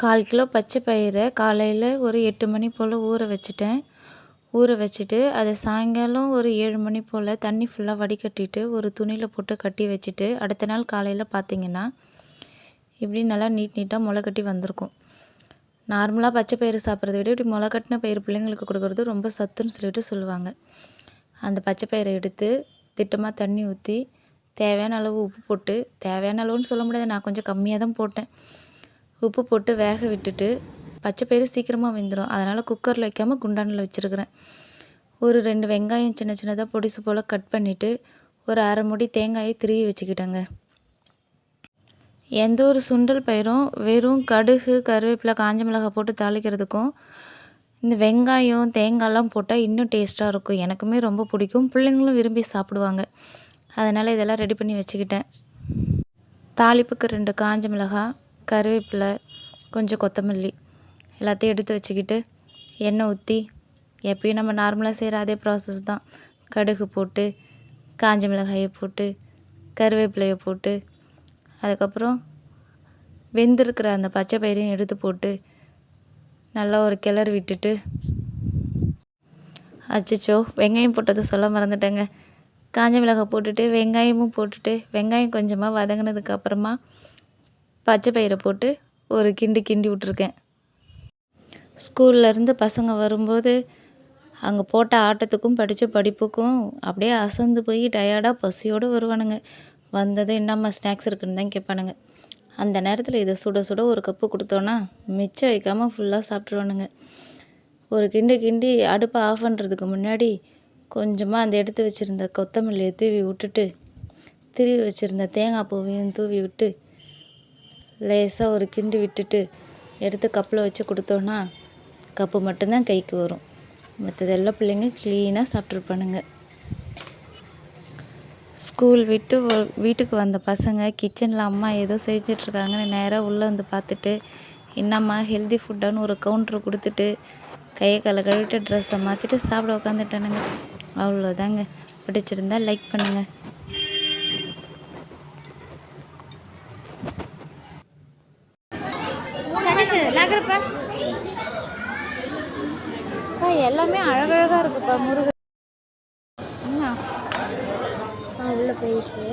கால் kilo பச்சை பயிரை காலையில் ஒரு எட்டு மணி போல் ஊற வச்சுட்டேன். ஊற வச்சுட்டு அதை சாயங்காலம் ஒரு ஏழு மணி போல் தண்ணி ஃபுல்லாக வடிகட்டிட்டு ஒரு துணியில் போட்டு கட்டி வச்சுட்டு அடுத்த நாள் காலையில் பார்த்தீங்கன்னா இப்படி நல்லா நீட் நீட்டாக முளை கட்டி வந்திருக்கும். நார்மலாக பச்சை பயிறு சாப்பிட்றத விட இப்படி முளை கட்டின பயிர் பிள்ளைங்களுக்கு கொடுக்குறது ரொம்ப சத்துன்னு சொல்லிட்டு சொல்லுவாங்க. அந்த பச்சை பயிரை எடுத்து திட்டமாக தண்ணி ஊற்றி தேவையான அளவு உப்பு போட்டு தேவையான அளவுன்னு சொல்ல முடியாது நான் கொஞ்சம் கம்மியாக தான் போட்டேன். உப்பு போட்டு வேக விட்டுட்டு பச்சை பயிறு சீக்கிரமாக வெந்துடும் அதனால் குக்கரில் வைக்காமல் குண்டானில் வச்சுருக்கிறேன். ஒரு ரெண்டு வெங்காயம் சின்ன சின்னதாக பொடிசு போல் கட் பண்ணிவிட்டு ஒரு அரை முடி தேங்காயை திருவி வச்சுக்கிட்டேங்க. எந்த ஒரு சுண்டல் பயிரும் வெறும் கடுகு கருவேப்பிலை காஞ்ச மிளகாய் போட்டு தாளிக்கிறதுக்கும் இந்த வெங்காயம் தேங்காய்லாம் போட்டால் இன்னும் டேஸ்ட்டாக இருக்கும். எனக்குமே ரொம்ப பிடிக்கும். பிள்ளைங்களும் விரும்பி சாப்பிடுவாங்க. அதனால் இதெல்லாம் ரெடி பண்ணி வச்சுக்கிட்டேன். தாளிப்புக்கு ரெண்டு காஞ்ச மிளகாய் கருவேப்பிலை கொஞ்சம் கொத்தமல்லி எல்லாத்தையும் எடுத்து வச்சுக்கிட்டு எண்ணெய் ஊற்றி எப்பயும் நம்ம நார்மலாக செய்கிற அதே ப்ராசஸ் தான். கடுகு போட்டு காஞ்ச மிளகாயை போட்டு கருவேப்பிலையை போட்டு அதுக்கப்புறம் வெந்திருக்கிற அந்த பச்சை பயிரையும் எடுத்து போட்டு நல்லா ஒரு கிளறு விட்டுட்டு அச்சச்சோ வெங்காயம் போட்டது சொல்ல மறந்துட்டேங்க. காஞ்ச மிளகாய் போட்டுட்டு வெங்காயமும் போட்டுட்டு வெங்காயம் கொஞ்சமாக வதங்கினதுக்கப்புறமா பச்சை பயிரை போட்டு ஒரு கிண்டு கிண்டி விட்ருக்கேன் ஸ்கூல்லேருந்து பசங்க வரும்போது அங்கே போட்ட ஆட்டத்துக்கும் படித்த படிப்புக்கும் அப்படியே அசந்து போய் டயர்டாக பசியோடு வருவானுங்க. வந்ததும் என்னம்மா ஸ்நாக்ஸ் இருக்குன்னு தான் கேட்பானுங்க. அந்த நேரத்தில் இதை சுட சுட ஒரு கப்பு கொடுத்தோன்னா மிச்சம் வைக்காமல் ஃபுல்லாக சாப்பிட்ருவானுங்க. ஒரு கிண்டு கிண்டி அடுப்பை ஆஃப் பண்ணுறதுக்கு முன்னாடி கொஞ்சமாக அந்த எடுத்து வச்சுருந்த கொத்தமல்லியை தூவி விட்டுட்டு திருவி வச்சுருந்த தேங்காய் பூவையும் தூவி விட்டு லேசாக ஒரு கிண்டு விட்டுட்டு எடுத்து கப்பில் வச்சு கொடுத்தோன்னா கப்பு மட்டும்தான் கைக்கு வரும். மற்றதெல்லாம் பிள்ளைங்க க்ளீனாக சாப்பிட்ருப்பானுங்க ஸ்கூல் விட்டு வீட்டுக்கு வந்த பசங்க கிச்சனில் அம்மா ஏதோ செஞ்சிட்ருக்காங்கன்னு நேராக உள்ளே வந்து பார்த்துட்டு என்னம்மா ஹெல்தி ஃபுட்டான்னு ஒரு கவுண்ட்ரு கொடுத்துட்டு கையை காலை கழுவிட்டு ட்ரெஸ்ஸை மாற்றிட்டு சாப்பிட உட்காந்துட்டானுங்க அவ்வளோதாங்க பிடிச்சிருந்தா லைக் பண்ணுங்கள் ரமேஷ் நகரப்பா எல்லாமே அழகழகாக இருக்குப்பா முருகன். உள்ளே போயிருக்கு.